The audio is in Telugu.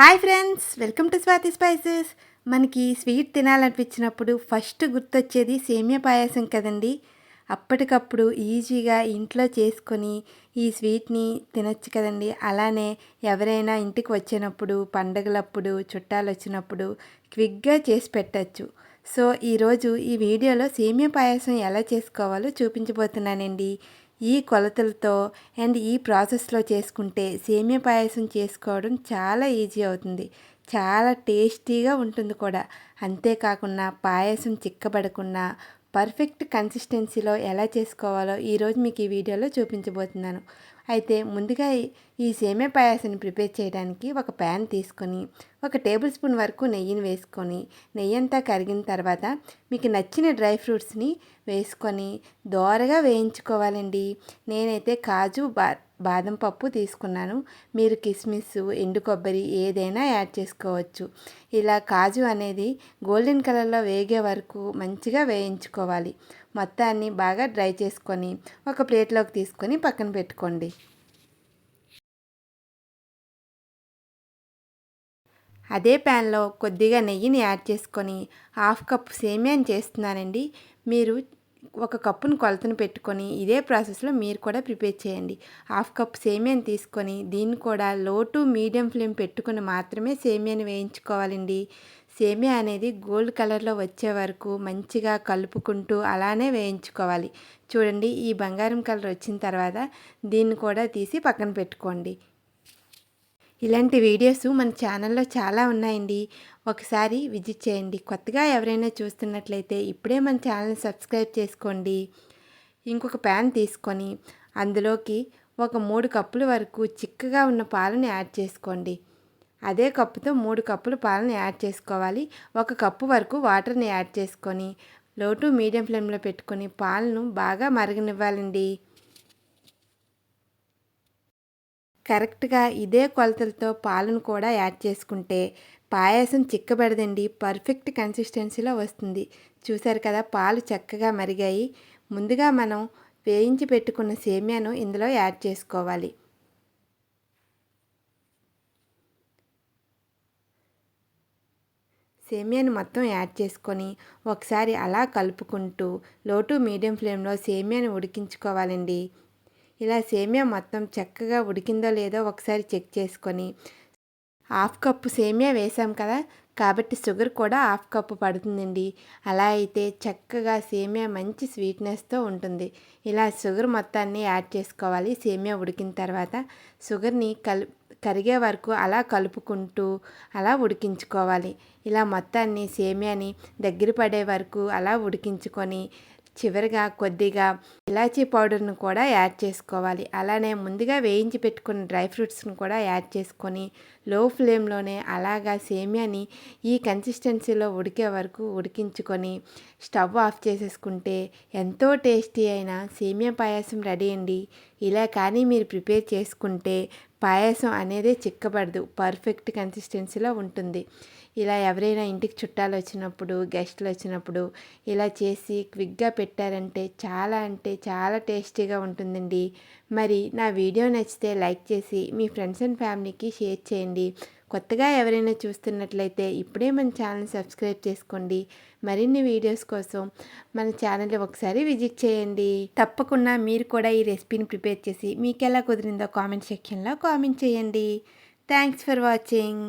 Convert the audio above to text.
Hi friends welcome to Swathi spices. మనకి స్వీట్ తినాలనిపించినప్పుడు ఫస్ట్ గుర్తొచ్చేది సేమియా పాయసం కదండి. అప్పటికప్పుడు ఈజీగా ఇంట్లో చేసుకొని ఈ స్వీట్ని తినొచ్చు కదండి. అలానే ఎవరైనా ఇంటికి వచ్చినప్పుడు పండగలప్పుడు చుట్టాలు వచ్చినప్పుడు క్విక్గా చేసి పెట్టచ్చు. సో ఈరోజు ఈ వీడియోలో సేమియా పాయసం ఎలా చేసుకోవాలో చూపించబోతున్నానండి. ఈ కొలతలతో అండ్ ఈ ప్రాసెస్లో చేసుకుంటే సేమియా పాయసం చేసుకోవడం చాలా ఈజీ అవుతుంది. చాలా టేస్టీగా ఉంటుంది కూడా. అంతేకాకుండా పాయసం చిక్కబడకుండా పర్ఫెక్ట్ కన్సిస్టెన్సీలో ఎలా చేసుకోవాలో ఈరోజు మీకు ఈ వీడియోలో చూపించబోతున్నాను. అయితే ముందుగా ఈ సేమే పాయాసాన్ని ప్రిపేర్ చేయడానికి ఒక ప్యాన్ తీసుకొని ఒక టేబుల్ స్పూన్ వరకు నెయ్యిని వేసుకొని నెయ్యి అంతా కరిగిన తర్వాత మీకు నచ్చిన డ్రై ఫ్రూట్స్ని వేసుకొని దోరగా వేయించుకోవాలండి. నేనైతే కాజు బార్ బాదం పప్పు తీసుకున్నాను. మీరు కిస్మిస్ ఎండు కొబ్బరి ఏదైనా యాడ్ చేసుకోవచ్చు. ఇలా కాజు అనేది గోల్డెన్ కలర్లో వేగే వరకు మంచిగా వేయించుకోవాలి. మొత్తాన్ని బాగా డ్రై చేసుకొని ఒక ప్లేట్లోకి తీసుకొని పక్కన పెట్టుకోండి. అదే ప్యాన్లో కొద్దిగా నెయ్యిని యాడ్ చేసుకొని హాఫ్ కప్ సేమియాని చేస్తున్నానండి. మీరు ఒక కప్పును కొలతను పెట్టుకొని ఇదే ప్రాసెస్లో మీరు కూడా ప్రిపేర్ చేయండి. హాఫ్ కప్ సేమియాని తీసుకొని దీన్ని కూడా లో టు మీడియం ఫ్లేమ్ పెట్టుకుని మాత్రమే సేమియాని వేయించుకోవాలండి. సేమియా అనేది గోల్డ్ కలర్లో వచ్చే వరకు మంచిగా కలుపుకుంటూ అలానే వేయించుకోవాలి. చూడండి ఈ బంగారం కలర్ వచ్చిన తర్వాత దీన్ని కూడా తీసి పక్కన పెట్టుకోండి. ఇలాంటి వీడియోస్ మన ఛానల్లో చాలా ఉన్నాయండి. ఒకసారి విజిట్ చేయండి. కొత్తగా ఎవరైనా చూస్తున్నట్లయితే ఇప్పుడే మన ఛానల్ సబ్స్క్రైబ్ చేసుకోండి. ఇంకొక ప్యాన్ తీసుకొని అందులోకి ఒక మూడు కప్పుల వరకు చిక్కగా ఉన్న పాలను యాడ్ చేసుకోండి. అదే కప్పుతో మూడు కప్పులు పాలను యాడ్ చేసుకోవాలి. ఒక కప్పు వరకు వాటర్ని యాడ్ చేసుకొని లో టు మీడియం ఫ్లేమ్లో పెట్టుకొని పాలను బాగా మరగనివ్వాలండి. కరెక్ట్గా ఇదే కొలతలతో పాలను కూడా యాడ్ చేసుకుంటే పాయసం చిక్కబడదండి పర్ఫెక్ట్ కన్సిస్టెన్సీలో వస్తుంది. చూసారు కదా పాలు చక్కగా మరిగాయి. ముందుగా మనం వేయించి పెట్టుకున్న సేమియాను ఇందులో యాడ్ చేసుకోవాలి. సేమియాను మొత్తం యాడ్ చేసుకొని ఒకసారి అలా కలుపుకుంటూ లో టు మీడియం ఫ్లేమ్లో సేమియాను ఉడికించుకోవాలండి. ఇలా సేమియా మొత్తం చక్కగా ఉడికిందో లేదో ఒకసారి చెక్ చేసుకొని హాఫ్ కప్పు సేమియా వేసాం కదా కాబట్టి షుగర్ కూడా హాఫ్ కప్పు పడుతుందండి. అలా అయితే చక్కగా సేమియా మంచి స్వీట్నెస్తో ఉంటుంది. ఇలా షుగర్ మొత్తాన్ని యాడ్ చేసుకోవాలి. సేమియా ఉడికిన తర్వాత షుగర్ని కలు కరిగే వరకు అలా కలుపుకుంటూ అలా ఉడికించుకోవాలి. ఇలా మొత్తాన్ని సేమియాని దగ్గర పడే వరకు అలా ఉడికించుకొని చివరిగా కొద్దిగా ఇలాచీ పౌడర్ను కూడా యాడ్ చేసుకోవాలి. అలానే ముందుగా వేయించి పెట్టుకున్న డ్రై ఫ్రూట్స్ను కూడా యాడ్ చేసుకొని లో ఫ్లేమ్లోనే అలాగా సేమియాని ఈ కన్సిస్టెన్సీలో ఉడికే వరకు ఉడికించుకొని స్టవ్ ఆఫ్ చేసేసుకుంటే ఎంతో టేస్టీ అయిన సేమియా పాయసం రెడీ అండి. ఇలా కానీ మీరు ప్రిపేర్ చేసుకుంటే పాయసం అనేది చిక్కబడదు. పర్ఫెక్ట్ కన్సిస్టెన్సీలో ఉంటుంది. ఇలా ఎవరైనా ఇంటికి చుట్టాలు వచ్చినప్పుడు గెస్ట్లు వచ్చినప్పుడు ఇలా చేసి క్విక్గా పెట్టారంటే చాలా అంటే చాలా టేస్టీగా ఉంటుందండి. మరి నా వీడియో నచ్చితే లైక్ చేసి మీ ఫ్రెండ్స్ అండ్ ఫ్యామిలీకి షేర్ చేయండి. కొత్తగా ఎవరైనా చూస్తున్నట్లయితే ఇప్పుడే మన ఛానల్ సబ్స్క్రైబ్ చేసుకోండి. మరిన్ని వీడియోస్ కోసం మన ఛానల్ ఒకసారి విజిట్ చేయండి. తప్పకుండా మీరు కూడా ఈ రెసిపీని ప్రిపేర్ చేసి మీకు ఎలా కుదిరిందో కామెంట్ సెక్షన్లో కామెంట్ చేయండి. Thanks for watching.